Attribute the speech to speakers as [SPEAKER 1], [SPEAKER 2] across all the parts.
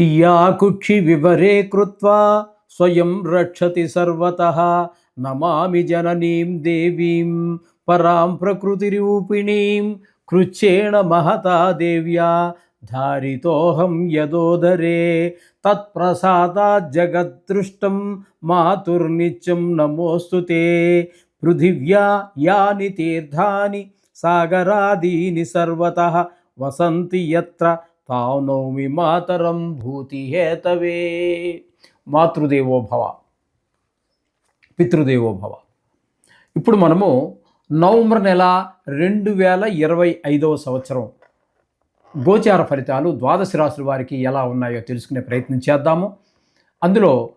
[SPEAKER 1] या कुक्षिविवरे कृत्वा स्वयं रक्षति सर्वतः। नमामि जननीं देवीं, परां प्रकृतिरूपिणीं कृच्छेण महता देव्या, धारितोऽहं यदोदरे। तत्प्रसादाज्जगद्दृष्टं मातुर्नित्यं नमोऽस्तु ते। पृथिव्या यानि तीर्थानि, सागरादीनि सर्वतः। वसन्ति यत्र వసంతి యత్ర తానౌమి మాతరం భూతి హేతవే మాతృదేవో భవ పితృదేవో భవ. ఇప్పుడు మనము నవంబర్ నెల రెండు వేల ఇరవై ఐదవ సంవత్సరం గోచార ఫలితాలు ద్వాదశ రాశుల వారికి ఎలా ఉన్నాయో తెలుసుకునే ప్రయత్నం చేద్దాము. అందులో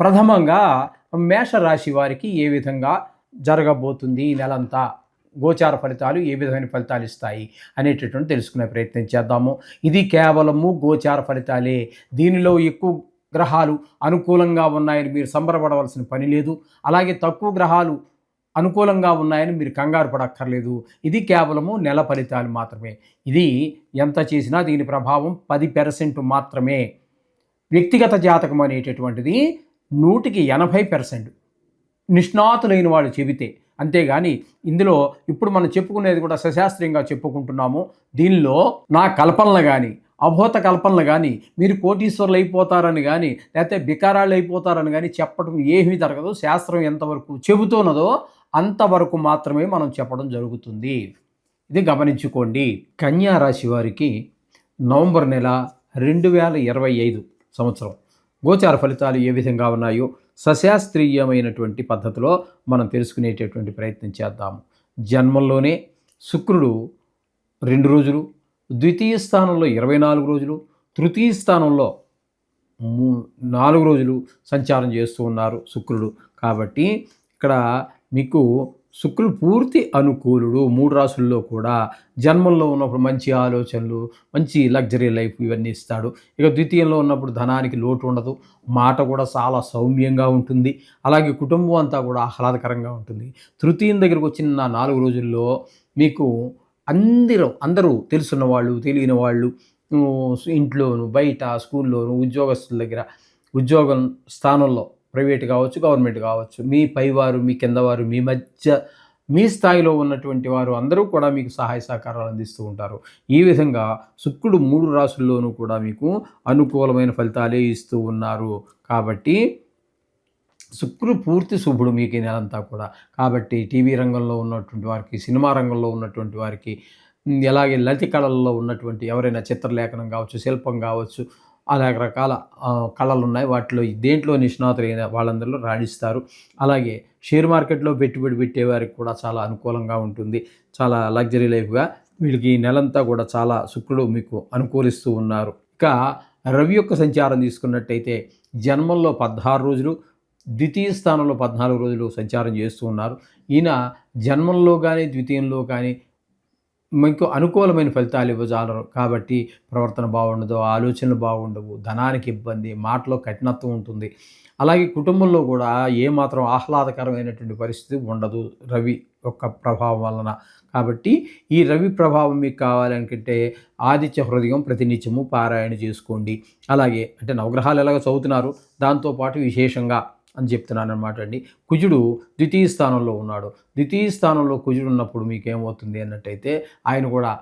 [SPEAKER 1] ప్రథమంగా మేషరాశి వారికి ఏ విధంగా జరగబోతుంది ఈ నెలంతా? గోచార ఫలితాలు ఏ విధమైన ఫలితాలు ఇస్తాయి అనేటటువంటి తెలుసుకునే ప్రయత్నం చేద్దాము. ఇది కేవలము గోచార ఫలితాలే. దీనిలో ఎక్కువ గ్రహాలు అనుకూలంగా ఉన్నాయని మీరు సంబరపడవలసిన పని లేదు. అలాగే తక్కువ గ్రహాలు అనుకూలంగా ఉన్నాయని మీరు కంగారు పడక్కర్లేదు. ఇది కేవలము నెల ఫలితాలు మాత్రమే. ఇది ఎంత చేసినా దీని ప్రభావం పది పెర్సెంట్ మాత్రమే. వ్యక్తిగత జాతకం అనేటటువంటిది నూటికి ఎనభై పెర్సెంట్. నిష్ణాతులైన వాళ్ళు చెబితే అంతేగాని ఇందులో ఇప్పుడు మనం చెప్పుకునేది కూడా సశాస్త్రీయంగా చెప్పుకుంటున్నాము. దీనిలో నా కల్పనలు కానీ అభూత కల్పనలు కానీ మీరు కోటీశ్వరులు అయిపోతారని కానీ లేకపోతే బికారాళ్ళు అయిపోతారని కానీ చెప్పడం ఏమీ జరగదు. శాస్త్రం ఎంతవరకు చెబుతున్నదో అంతవరకు మాత్రమే మనం చెప్పడం జరుగుతుంది. ఇది గమనించుకోండి. కన్యా రాశి వారికి నవంబర్ నెల రెండు వేల ఇరవై ఐదు సంవత్సరం. గోచార ఫలితాలు ఏ విధంగా ఉన్నాయో సశాస్త్రీయమైనటువంటి పద్ధతిలో మనం తెలుసుకునేటటువంటి ప్రయత్నం చేద్దాము జన్మంలోనే శుక్రుడు రెండు రోజులు ద్వితీయ స్థానంలో ఇరవై నాలుగు రోజులు తృతీయ స్థానంలో నాలుగు రోజులు సంచారం చేస్తూ ఉన్నారు శుక్రుడు. కాబట్టి ఇక్కడ మీకు శుక్రుడు పూర్తి అనుకూలుడు. మూడు రాసుల్లో కూడా జన్మంలో ఉన్నప్పుడు మంచి ఆలోచనలు మంచి లగ్జరీ లైఫ్ ఇవన్నీ ఇస్తాడు. ఇక ద్వితీయంలో ఉన్నప్పుడు ధనానికి లోటు ఉండదు. మాట కూడా చాలా సౌమ్యంగా ఉంటుంది. అలాగే కుటుంబం అంతా కూడా ఆహ్లాదకరంగా ఉంటుంది. తృతీయం దగ్గరకు వచ్చిన నాలుగు రోజుల్లో మీకు అందరూ అందరూ తెలుసున్న వాళ్ళు తెలియని వాళ్ళు ఇంట్లోను బయట స్కూల్లోను ఉద్యోగస్తుల దగ్గర ఉద్యోగం స్థానంలో ప్రైవేట్ కావచ్చు గవర్నమెంట్ కావచ్చు. మీ పైవారు మీ కిందవారు మీ మధ్య మీ స్థాయిలో ఉన్నటువంటి వారు అందరూ కూడా మీకు సహాయ సహకారాలు అందిస్తూ ఉంటారు. ఈ విధంగా శుక్రుడు మూడు రాసుల్లోనూ కూడా మీకు అనుకూలమైన ఫలితాలే ఇస్తూ ఉన్నారు. కాబట్టి శుక్రుడు పూర్తి శుభుడు మీకు ఈ నెలంతా కూడా. కాబట్టి టీవీ రంగంలో ఉన్నటువంటి వారికి సినిమా రంగంలో ఉన్నటువంటి వారికి ఎలాగే అలాగే లలిత కళల్లో ఉన్నటువంటి ఎవరైనా చిత్రలేఖనం కావచ్చు శిల్పం కావచ్చు అనేక రకాల కళలు ఉన్నాయి వాటిలో దేంట్లో నిష్ణాతులైన వాళ్ళందరిలో రాణిస్తారు. అలాగే షేర్ మార్కెట్లో పెట్టుబడి పెట్టే వారికి కూడా చాలా అనుకూలంగా ఉంటుంది. చాలా లగ్జరీ లైఫ్గా వీళ్ళకి ఈ నెలంతా కూడా చాలా శుక్రుడు మీకు అనుకూలిస్తూ ఉన్నారు. ఇక రవి యొక్క సంచారం తీసుకున్నట్టయితే జన్మంలో పదహారు రోజులు ద్వితీయ స్థానంలో పద్నాలుగు రోజులు సంచారం చేస్తూ ఉన్నారు. ఈయన జన్మంలో కానీ ద్వితీయంలో కానీ మీకు అనుకూలమైన ఫలితాలు ఇవ్వజాలరు. కాబట్టి ప్రవర్తన బాగుండదు ఆలోచనలు బాగుండవు ధనానికి ఇబ్బంది మాటలో కఠినత్వం ఉంటుంది. అలాగే కుటుంబంలో కూడా ఏమాత్రం ఆహ్లాదకరమైనటువంటి పరిస్థితి ఉండదు రవి యొక్క ప్రభావం వలన. కాబట్టి ఈ రవి ప్రభావం మీకు కావాలనుకుంటే ఆదిత్య హృదయం ప్రతినిత్యము పారాయణ చేసుకోండి. అలాగే అంటే నవగ్రహాలు ఎలాగ చదువుతున్నారు దాంతోపాటు విశేషంగా అని చెప్తున్నాను అనమాట అండి. కుజుడు ద్వితీయ స్థానంలో ఉన్నాడు. ద్వితీయ స్థానంలో కుజుడు ఉన్నప్పుడు మీకేమవుతుంది అన్నట్టయితే ఆయన కూడా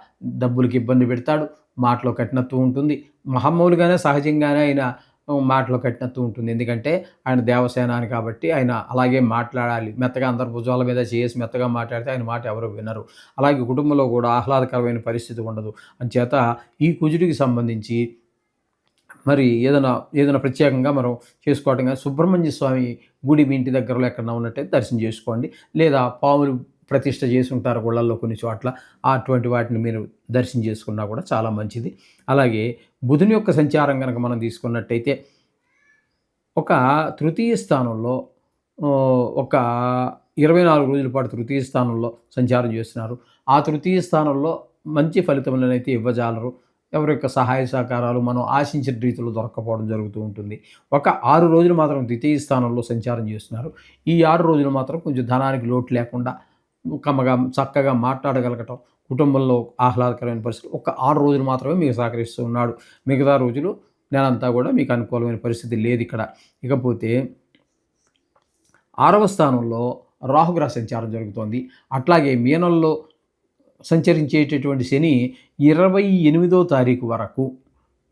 [SPEAKER 1] డబ్బులకి ఇబ్బంది పెడతాడు మాటలో కఠినత్వం ఉంటుంది. మహమ్మూలుగానే సహజంగానే ఆయన మాటలో కట్టినట్టు ఉంటుంది. ఎందుకంటే ఆయన దేవసేనాని కాబట్టి ఆయన అలాగే మాట్లాడాలి. మెత్తగా అందరు భుజాల మీద చేసి మెత్తగా మాట్లాడితే ఆయన మాట ఎవరు వినరు. అలాగే కుటుంబంలో కూడా ఆహ్లాదకరమైన పరిస్థితి ఉండదు. అంచేత ఈ కుజుడికి సంబంధించి మరి ఏదైనా ఏదైనా ప్రత్యేకంగా మనం చేసుకోవటం కానీ సుబ్రహ్మణ్య స్వామి గుడి మీ ఇంటి దగ్గరలో ఎక్కడన్నా ఉన్నట్టయితే దర్శనం చేసుకోండి. లేదా పాములు ప్రతిష్ట చేసి ఉంటారు గుళ్ళల్లో కొన్ని చోట్ల అటువంటి వాటిని మీరు దర్శనం చేసుకున్నా కూడా చాలా మంచిది. అలాగే బుధుని యొక్క సంచారం కనుక మనం తీసుకున్నట్టయితే ఒక తృతీయ స్థానంలో ఒక ఇరవై నాలుగు రోజుల పాటు తృతీయ స్థానంలో సంచారం చేస్తున్నారు. ఆ తృతీయ స్థానంలో మంచి ఫలితములనైతే ఇవ్వజాలరు. ఎవరి యొక్క సహాయ సహకారాలు మనం ఆశించిన రీతిలో దొరకపోవడం జరుగుతూ ఉంటుంది. ఒక ఆరు రోజులు మాత్రం ద్వితీయ స్థానంలో సంచారం చేస్తున్నారు. ఈ ఆరు రోజులు మాత్రం కొంచెం ధనానికి లోటు లేకుండా కమ్మగా చక్కగా మాట్లాడగలగటం కుటుంబంలో ఆహ్లాదకరమైన పరిస్థితి ఒక ఆరు రోజులు మాత్రమే మీకు సహకరిస్తూ ఉన్నాడు. మిగతా రోజులు నెలంతా కూడా మీకు అనుకూలమైన పరిస్థితి లేదు ఇక్కడ. ఇకపోతే ఆరవ స్థానంలో రాహుగ్రహ సంచారం జరుగుతోంది. అట్లాగే మీనంలో సంచరించేటటువంటి శని ఇరవై ఎనిమిదో తారీఖు వరకు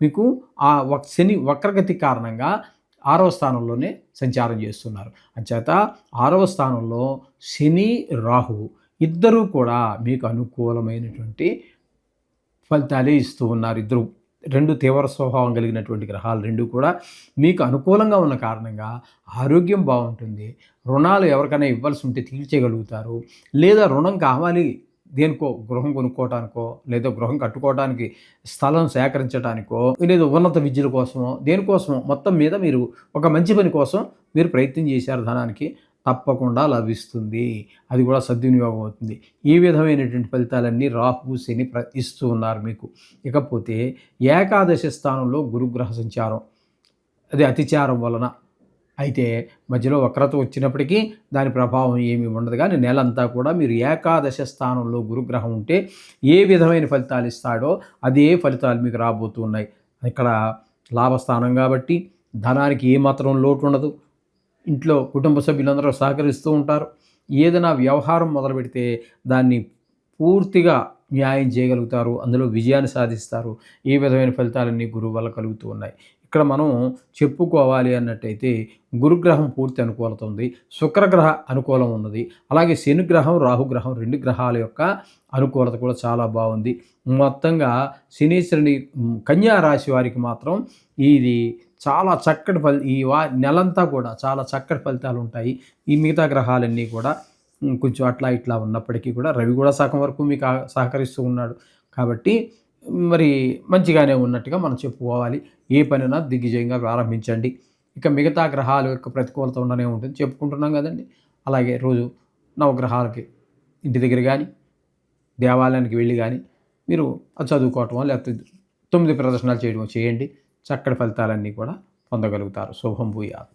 [SPEAKER 1] మీకు ఆ వక్- శని వక్రగతి కారణంగా ఆరవ స్థానంలోనే సంచారం చేస్తున్నారు. అంచేత ఆరవ స్థానంలో శని రాహు ఇద్దరూ కూడా మీకు అనుకూలమైనటువంటి ఫలితాలే ఇస్తూ ఉన్నారు. ఇద్దరు రెండు తీవ్ర స్వభావం కలిగినటువంటి గ్రహాలు రెండు కూడా మీకు అనుకూలంగా ఉన్న కారణంగా ఆరోగ్యం బాగుంటుంది. రుణాలు ఎవరికైనా ఇవ్వాల్సి ఉంటే తీర్చేయగలుగుతారు లేదా రుణం కావాలి దేనికో గృహం కొనుక్కోవటానికో లేదా గృహం కట్టుకోవడానికి స్థలం సేకరించడానికో లేదా ఉన్నత విద్యల కోసమో దేనికోసమో మొత్తం మీద మీరు ఒక మంచి పని కోసం మీరు ప్రయత్నం చేశారు ధనానికి తప్పకుండా లభిస్తుంది. అది కూడా సద్వినియోగం అవుతుంది. ఈ విధమైనటువంటి ఫలితాలన్నీ రాహు శని ప్ర ఇస్తూ ఉన్నారు మీకు. ఇకపోతే ఏకాదశి స్థానంలో గురుగ్రహ సంచారం. అది అతిచారం వలన అయితే మధ్యలో వక్రత వచ్చినప్పటికీ దాని ప్రభావం ఏమీ ఉండదు. కానీ నెలంతా కూడా మీరు ఏకాదశ స్థానంలో గురుగ్రహం ఉంటే ఏ విధమైన ఫలితాలు ఇస్తాడో అదే ఫలితాలు మీకు రాబోతున్నాయి. ఇక్కడ లాభస్థానం కాబట్టి ధనానికి ఏమాత్రం లోటు ఉండదు. ఇంట్లో కుటుంబ సభ్యులందరూ సహకరిస్తూ ఉంటారు. ఏదైనా వ్యవహారం మొదలు పెడితే దాన్ని పూర్తిగా న్యాయం చేయగలుగుతారు. అందులో విజయాన్ని సాధిస్తారు. ఈ విధమైన ఫలితాలన్నీ గురువు వల్ల కలుగుతూ ఉన్నాయి. ఇక్కడ మనం చెప్పుకోవాలి అన్నట్టయితే గురుగ్రహం పూర్తి అనుకూలత ఉంది శుక్రగ్రహ అనుకూలం ఉన్నది అలాగే శనిగ్రహం రాహుగ్రహం రెండు గ్రహాల యొక్క అనుకూలత కూడా చాలా బాగుంది. మొత్తంగా శనీశ్వరుని కన్యా రాశి వారికి మాత్రం ఇది చాలా చక్కటి ఫలి ఈ వా నెలంతా కూడా చాలా చక్కటి ఫలితాలు ఉంటాయి. ఈ మిగతా గ్రహాలన్నీ కూడా కొంచెం అట్లా ఇట్లా ఉన్నప్పటికీ కూడా రవి కూడా సగం వరకు మీకు సహకరిస్తూ ఉన్నాడు. కాబట్టి మరి మంచిగానే ఉన్నట్టుగా మనం చెప్పుకోవాలి. ఏ పనైనా దిగ్విజయంగా ప్రారంభించండి. ఇక మిగతా గ్రహాల యొక్క ప్రతికూలత ఉండనే ఉంటుంది. చెప్పుకుంటున్నాం కదండి. అలాగే రోజు నవగ్రహాలకి ఇంటి దగ్గర కానీ దేవాలయానికి వెళ్ళి కానీ మీరు చదువుకోవటం లేకపోతే తొమ్మిది ప్రదర్శనలు చేయడం చేయండి. చక్కటి ఫలితాలన్నీ కూడా పొందగలుగుతారు. శుభం భూయాత్.